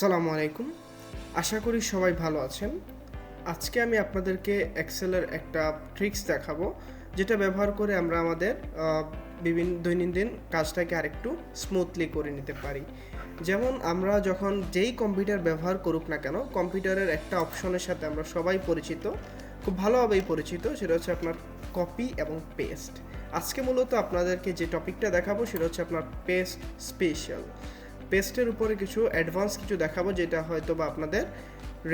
সালামু আলাইকুম। আশা করি সবাই ভালো আছেন। আজকে আমি আপনাদেরকে এক্সেলের একটা ট্রিক্স দেখাবো, যেটা ব্যবহার করে আমরা আমাদের বিভিন্ন দৈনন্দিন কাজটাকে আরেকটু স্মুথলি করে নিতে পারি। যেমন আমরা যখন যেই কম্পিউটার ব্যবহার করুক না কেন কম্পিউটারের একটা অপশনের সাথে আমরা সবাই পরিচিত, খুব ভালোভাবেই পরিচিত, সেটা হচ্ছে আপনার কপি এবং পেস্ট আজকে মূলত আপনাদেরকে যে টপিকটা দেখাবো, সেটা হচ্ছে আপনার পেস্ট স্পেশাল পেস্টের উপরে কিছু অ্যাডভান্স কিছু দেখাবো, যেটা হয়তো বা আপনাদের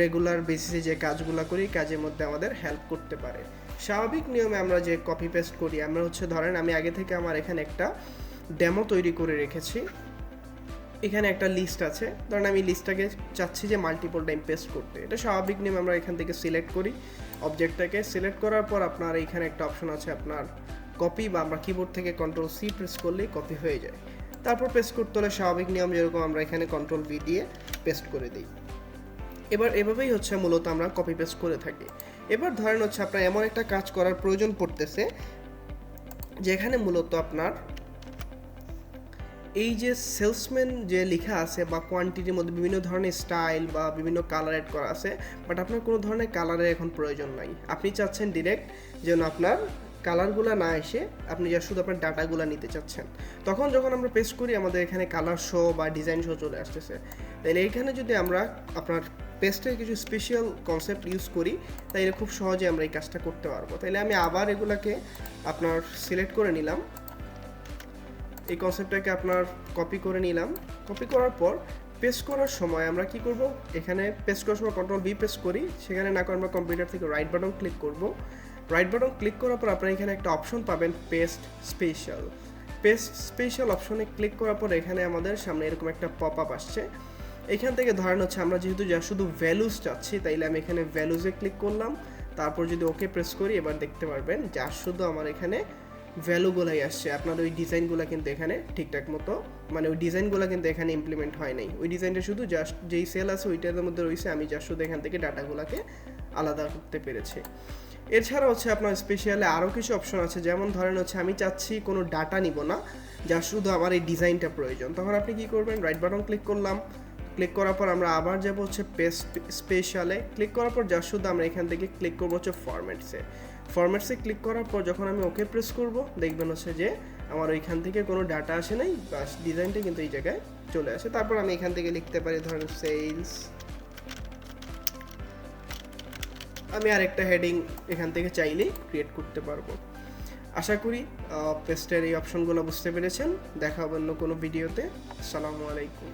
রেগুলার বেসিসে যে কাজগুলো করি কাজের মধ্যে আমাদের হেল্প করতে পারে। স্বাভাবিক নিয়মে আমরা যে কপি পেস্ট করি, আমরা হচ্ছে ধরেন আমি আগে থেকে আমার এখানে একটা ডেমো তৈরি করে রেখেছি। এখানে একটা লিস্ট আছে। ধরেন আমি লিস্টটাকে চাচ্ছি যে মাল্টিপল টাইম পেস্ট করতে। এটা স্বাভাবিক নিয়ম আমরা এখান থেকে সিলেক্ট করি অবজেক্টটাকে সিলেক্ট করার পর আপনার এখানে একটা অপশন আছে আপনার কপি বা আমরা কিবোর্ড থেকে কন্ট্রোল সি প্রেস করলেই কপি হয়ে যায়। তারপর পেস্ট করতে হলে স্বাভাবিক নিয়ম যেরকম আমরা এখানে কন্ট্রোল ভি দিয়ে পেস্ট করে দিই। এবার এভাবেই হচ্ছে মূলত আমরা কপি পেস্ট করে থাকি। এবার ধরেন হচ্ছে আপনার এমন একটা কাজ করার প্রয়োজন পড়তেছে, যেখানে মূলত আপনার এই যে সেলসম্যান যে লেখা আছে বা কোয়ান্টিটির মধ্যে বিভিন্ন ধরনের স্টাইল বা বিভিন্ন কালার অ্যাড করা আছে বাট আপনার কোনো ধরনের কালারের এখন প্রয়োজন নাই। আপনি চাচ্ছেন ডিরেক্ট যেন আপনার কালারগুলো না এসে আপনি যা শুধু আপনার ডাটাগুলো নিতে চাচ্ছেন। তখন যখন আমরা পেস্ট করি, আমাদের এখানে কালার শো বা ডিজাইন শো চলে আসতেছে। তাহলে এইখানে যদি আমরা আপনার পেস্টের কিছু স্পেশাল কনসেপ্ট ইউজ করি, তাইলে খুব সহজে আমরা এই কাজটা করতে পারব। তাইলে আমি আবার এগুলাকে আপনার সিলেক্ট করে নিলাম। এই কনসেপ্টটাকে আপনার কপি করে নিলাম। কপি করার পর পেস্ট করার সময় আমরা কি করব? এখানে পেস্ট করার সময় কন্ট্রোল বি পেস্ট করি। সেখানে না করে আমরা কম্পিউটার থেকে রাইট বাটন ক্লিক করব। রাইট বাটন ক্লিক করার পর আপনারা এখানে একটা অপশন পাবেন পেস্ট স্পেশাল পেস্ট স্পেশাল অপশনে ক্লিক করার পর এখানে আমাদের সামনে এরকম একটা পপ আপ আসছে। এখান থেকে ধরেন হচ্ছে আমরা যেহেতু যা শুধু ভ্যালুস চাচ্ছি, তাইলে আমি এখানে ভ্যালুজে ক্লিক করলাম। তারপর যদি ওকে প্রেস করি, এবার দেখতে পারবেন যা শুধু আমার এখানে ভ্যালুগুলাই আসছে। আপনার ওই ডিজাইনগুলো কিন্তু এখানে ঠিকঠাক মতো মানে ওই ডিজাইনগুলো কিন্তু এখানে ইমপ্লিমেন্ট হয় নাই। ওই ডিজাইনটা শুধু জাস্ট যেই সেল আছে, ওইটার মধ্যে রয়েছে, আমি জাস্ট শুধু এখান থেকে ডাটাগুলোকে আলাদা করতে পেরেছি। এছাড়া হচ্ছে আপনার স্পেশালে আরও কিছু অপশন আছে, যেমন ধরেন হচ্ছে আমি চাচ্ছি কোনো ডাটা নিব না, যা শুধু আমার এই ডিজাইনটা প্রয়োজন। তখন আপনি কি করবেন? রাইট বাটন ক্লিক করলাম। ক্লিক করার পর আমরা আবার যাব হচ্ছে স্পেশালে ক্লিক করার পর যা শুধু আমরা এখান থেকে ক্লিক করব হচ্ছে ফরম্যাটসে ফরম্যাটসে ক্লিক করার পর যখন আমি ওকে প্রেস করব, দেখবেন হচ্ছে যে আমার ওইখান থেকে কোনো ডাটা আসে নাই, বাস ডিজাইনটা কিন্তু এই জায়গায় চলে আসে। তারপর আমি এখান থেকে লিখতে পারি ধরেন সেলস আমি আরেকটা হেডিং এখান থেকে চাইলে ক্রিয়েট করতে পারব। আশা করি পেস্টের এই অপশনগুলো বুঝতে পেরেছেন। দেখা হবে অন্য কোনো ভিডিওতে আসসালামু আলাইকুম।